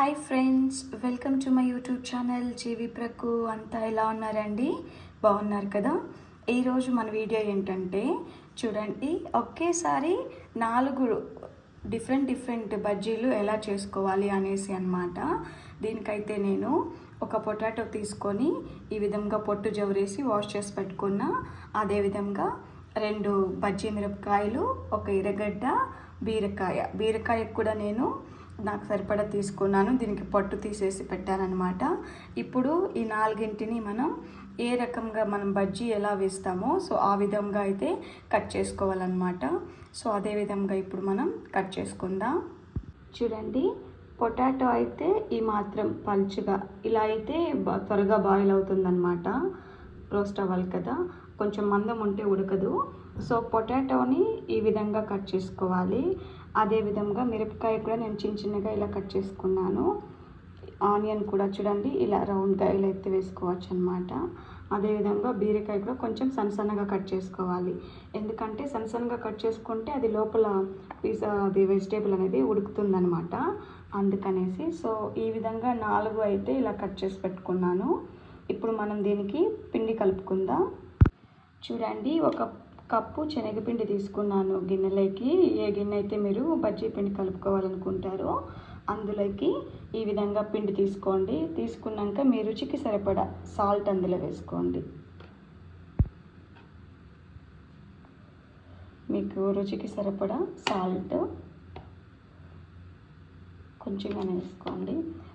Hi friends welcome to my YouTube channel జీవి ప్రకు అంతా ఎలా ఉన్నారండి? బాగున్నారు కదా? ఈరోజు మన వీడియో ఏంటంటే చూడండి ఒకేసారి నాలుగు డిఫరెంట్ డిఫరెంట్ బజ్జీలు ఎలా చేసుకోవాలి అనేసి అనమాట దీనికైతే నేను ఒక పొటాటో తీసుకొని ఈ విధంగా పొట్టు జవరేసి వాష్ చేసి పెట్టుకున్న. అదేవిధంగా రెండు బజ్జీ మిరపకాయలు ఒక ఎర్రగడ్డ బీరకాయ. బీరకాయ కూడా నేను నాకు సరిపడా తీసుకున్నాను. దీనికి పట్టు తీసేసి పెట్టానన్నమాట. ఇప్పుడు ఈ నాలుగింటిని మనం ఏ రకంగా మనం బజ్జీ ఎలా వేస్తామో సో ఆ విధంగా అయితే కట్ చేసుకోవాలన్నమాట. సో అదే విధంగా ఇప్పుడు మనం కట్ చేసుకుందాం. చూడండి పొటాటో అయితే ఈ మాత్రం పలుచుగా ఇలా అయితే త్వరగా బాయిల్ అవుతుందన్నమాట. రోస్ట్ అవ్వాలి కదా కొంచెం మందం ఉంటే ఉడకదు. సో పొటాటోని ఈ విధంగా కట్ చేసుకోవాలి. అదే విధంగా మిరపకాయ కూడా నేను చిన్న చిన్నగా ఇలా కట్ చేసుకున్నాను. ఆనియన్ కూడా చూడండి ఇలా రౌండ్గా ఇలా ఎత్తి వేసుకోవచ్చు అనమాట అదేవిధంగా బీరకాయ కూడా కొంచెం సన్న సన్నగా కట్ చేసుకోవాలి. ఎందుకంటే సన్న సన్నగా కట్ చేసుకుంటే అది లోపల పీస్ అది వెజిటేబుల్ అనేది ఉడుకుతుందనమాట అందుకనేసి సో ఈ విధంగా నాలుగు అయితే ఇలా కట్ చేసి పెట్టుకున్నాను. ఇప్పుడు మనం దీనికి పిండి కలుపుకుందాం. చూడండి ఒక కప్పు శనగపిండి తీసుకున్నాను గిన్నెలోకి. ఏ గిన్నె అయితే మీరు బజ్జీ పిండి కలుపుకోవాలనుకుంటారో అందులోకి ఈ విధంగా పిండి తీసుకోండి. తీసుకున్నాక మీ రుచికి సరిపడా సాల్ట్ అందులో వేసుకోండి. మీకు రుచికి సరిపడా సాల్ట్ కొంచెంగానే వేసుకోండి.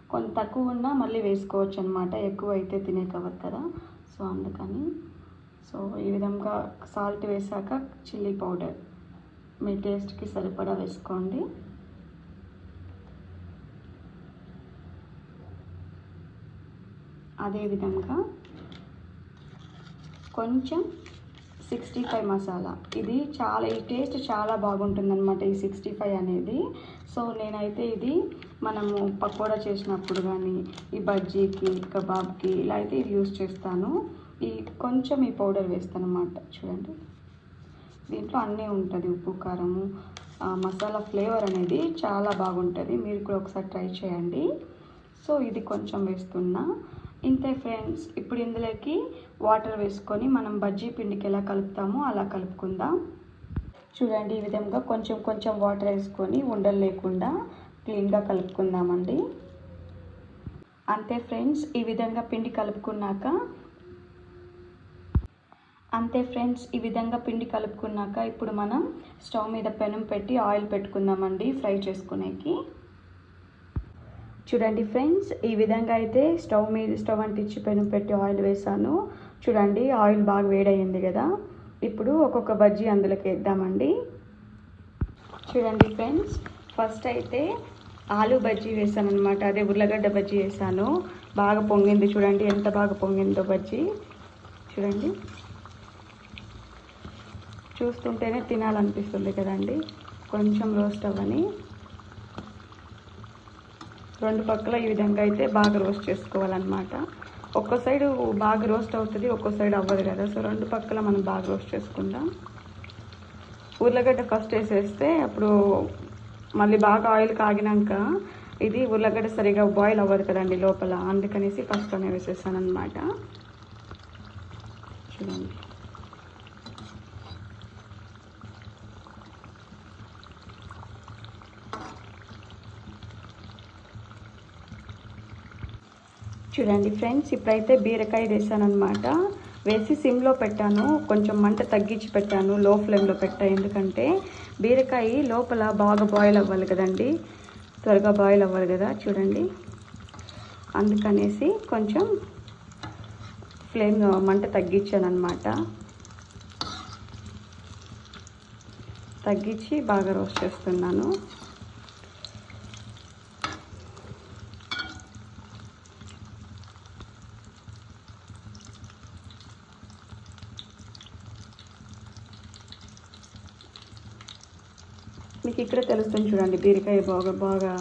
కొంత తక్కువ ఉన్నా మళ్ళీ వేసుకోవచ్చు అనమాట ఎక్కువ అయితే తినేకవద్దు కదా. సో అందుకని సో ఈ విధంగా సాల్ట్ వేసాక చిల్లీ పౌడర్. మీ టేస్ట్కి సరిపడా వేసుకోండి. అదేవిధంగా కొంచెం సిక్స్టీ ఫైవ్ మసాలా. ఇది చాలా ఈ టేస్ట్ చాలా బాగుంటుందన్నమాట ఈ సిక్స్టీ ఫైవ్ అనేది. సో నేనైతే ఇది మనము పకోడా చేసినప్పుడు కానీ ఈ బజ్జీకి కబాబ్కి ఇలా అయితే ఇది యూస్ చేస్తాను. ఈ కొంచెం ఈ పౌడర్ వేస్తాను అన్నమాట చూడండి. దీంట్లో అన్నీ ఉంటుంది ఉప్పు కారము మసాలా ఫ్లేవర్ అనేది చాలా బాగుంటుంది. మీరు కూడా ఒకసారి ట్రై చేయండి. సో ఇది కొంచెం వేస్తున్నా. ఇంతే ఫ్రెండ్స్ ఇప్పుడు ఇందులోకి వాటర్ వేసుకొని మనం బజ్జీ పిండికి ఎలా కలుపుతామో అలా కలుపుకుందాం. చూడండి ఈ విధంగా కొంచెం కొంచెం వాటర్ వేసుకొని ఉండలు లేకుండా క్లీన్గా కలుపుకుందామండి. అంతే ఫ్రెండ్స్ ఈ విధంగా పిండి కలుపుకున్నాక అంతే ఫ్రెండ్స్ ఈ విధంగా పిండి కలుపుకున్నాక ఇప్పుడు మనం స్టవ్ మీద పెనం పెట్టి ఆయిల్ పెట్టుకుందామండి ఫ్రై చేసుకునేకి. చూడండి ఫ్రెండ్స్ ఈ విధంగా అయితే స్టవ్ మీద స్టవ్ అంటించి పెనం పెట్టి ఆయిల్ వేసాను. చూడండి ఆయిల్ బాగా వేడయింది కదా. ఇప్పుడు ఒక్కొక్క బజ్జీ అందులోకి వేద్దామండి. చూడండి ఫ్రెండ్స్ ఫస్ట్ అయితే ఆలు బజ్జీ వేసాను అనమాట అదే ఉర్లగడ్డ బజ్జీ వేసాను. బాగా పొంగింది చూడండి ఎంత బాగా పొంగిందో బజ్జీ. చూడండి. చూస్తుంటేనే తినాలనిపిస్తుంది కదండి. కొంచెం రోస్ట్ అవ్వని. రెండు పక్కల ఈ విధంగా అయితే బాగా రోస్ట్ చేసుకోవాలన్నమాట. ఒక్క సైడు బాగా రోస్ట్ అవుతుంది ఒక్కో సైడ్ అవ్వదు కదా. సో రెండు పక్కల మనం బాగా రోస్ట్ చేసుకుందాం. ఉర్లగడ్డ ఫస్ట్ వేసేస్తే అప్పుడు మళ్ళీ బాగా ఆయిల్ కాగినాక ఇది ఉర్లగడ్డ సరిగా బాయిల్ అవ్వదు కదండి లోపల. అందుకనేసి ఫస్ట్లోనే వేసేసాను అనమాట చూడండి. చూడండి ఫ్రెండ్స్ ఇప్పుడైతే బీరకాయ వేసాను అనమాట వేసి సిమ్లో పెట్టాను. కొంచెం మంట తగ్గించి పెట్టాను లో ఫ్లేమ్లో పెట్టా. ఎందుకంటే బీరకాయ లోపల బాగా బాయిల్ అవ్వాలి కదండి. త్వరగా బాయిల్ అవ్వాలి కదా చూడండి. అందుకనేసి కొంచెం ఫ్లేమ్ మంట తగ్గించాను అనమాట తగ్గించి బాగా రోస్ట్ చేస్తున్నాను. మీకు ఇక్కడ తెలుస్తుంది చూడండి బీరకాయ బాగా బాగా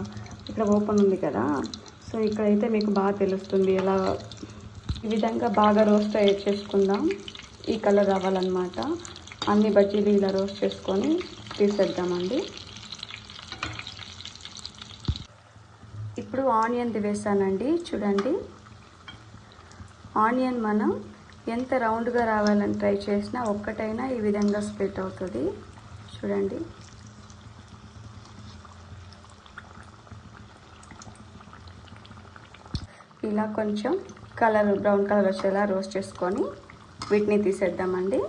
ఇక్కడ ఓపెన్ ఉంది కదా. సో ఇక్కడైతే మీకు బాగా తెలుస్తుంది ఎలా ఈ విధంగా బాగా రోస్ట్ అయ్యే చేసుకుందాం. ఈ కలర్ రావాలన్నమాట. అన్ని బజ్జీలు ఇలా రోస్ట్ చేసుకొని తీసేద్దామండి. ఇప్పుడు ఆనియన్ది వేసానండి చూడండి. ఆనియన్ మనం ఎంత రౌండ్గా రావాలని ట్రై చేసినా ఒక్కటైనా ఈ విధంగా స్ప్లిట్ అవుతుంది. చూడండి. ఇలా కొంచెం కలర్ బ్రౌన్ కలర్ వచ్చేలా రోస్ట్ చేసుకొని వీటిని తీసేద్దామండి.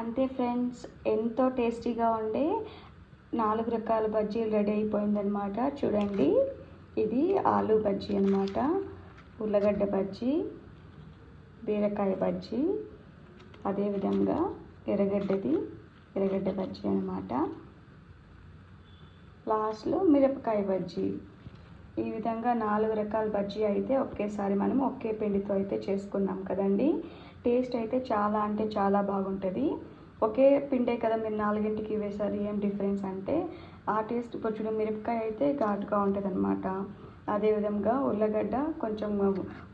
అంతే ఫ్రెండ్స్ ఎంతో టేస్టీగా ఉండే నాలుగు రకాల బజ్జీలు రెడీ అయిపోయిందనమాట చూడండి ఇది ఆలు బజ్జీ అనమాట ఉల్లగడ్డ బజ్జీ బీరకాయ బజ్జీ. అదేవిధంగా ఎర్రగడ్డది ఎర్రగడ్డ బజ్జీ అనమాట లాస్ట్లో మిరపకాయ బజ్జీ. ఈ విధంగా నాలుగు రకాల బజ్జీ అయితే ఒకేసారి మనం ఒకే పిండితో అయితే చేసుకున్నాం కదండి. టేస్ట్ అయితే చాలా అంటే చాలా బాగుంటుంది. ఒకే పిండే కదా మీరు నాలుగింటికి వేసారు ఏం డిఫరెన్స్ అంటే? ఆ టేస్ట్ కొంచెం మిరపకాయ అయితే ఘాటుగా ఉంటుంది అనమాట అదేవిధంగా ఉర్లగడ్డ కొంచెం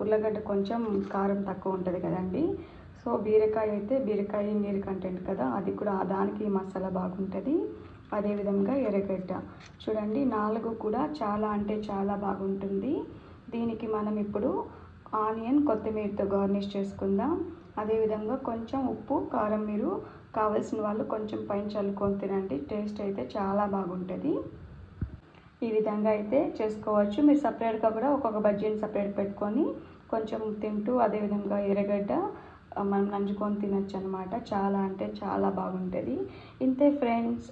ఉర్లగడ్డ కొంచెం కారం తక్కువ ఉంటుంది కదండి. సో బీరకాయ అయితే బీరకాయ నీరు కంటెంట్ కదా అది కూడా దానికి మసాలా బాగుంటుంది. అదేవిధంగా ఎర్రగడ్డ. చూడండి నాలుగు కూడా చాలా అంటే చాలా బాగుంటుంది. దీనికి మనం ఇప్పుడు ఆనియన్ కొత్తిమీరతో గార్నిష్ చేసుకుందాం. అదేవిధంగా కొంచెం ఉప్పు కారం మీరు కావలసిన వాళ్ళు కొంచెం పైన చల్లుకొని తినండి. టేస్ట్ అయితే చాలా బాగుంటుంది. ఈ విధంగా అయితే చేసుకోవచ్చు. మీరు సపరేట్గా కూడా ఒక్కొక్క బజ్జీని సపరేట్ పెట్టుకొని కొంచెం తింటూ అదేవిధంగా ఎర్రగడ్డ మనం నంచుకొని తినచ్చు అనమాట చాలా అంటే చాలా బాగుంటుంది. ఇంతే ఫ్రెండ్స్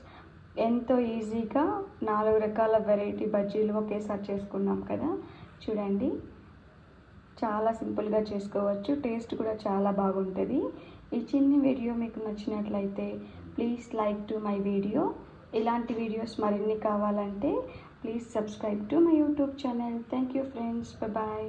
ఎంతో ఈజీగా నాలుగు రకాల వెరైటీ బజ్జీలు ఒకేసారి చేసుకున్నాం కదా. చూడండి చాలా సింపుల్గా చేసుకోవచ్చు. టేస్ట్ కూడా చాలా బాగుంటుంది. ఈ చిన్న వీడియో మీకు నచ్చినట్లయితే please like to my video. ఇలాంటి వీడియోస్ మరిన్ని కావాలంటే please subscribe to my YouTube channel. Thank you friends bye.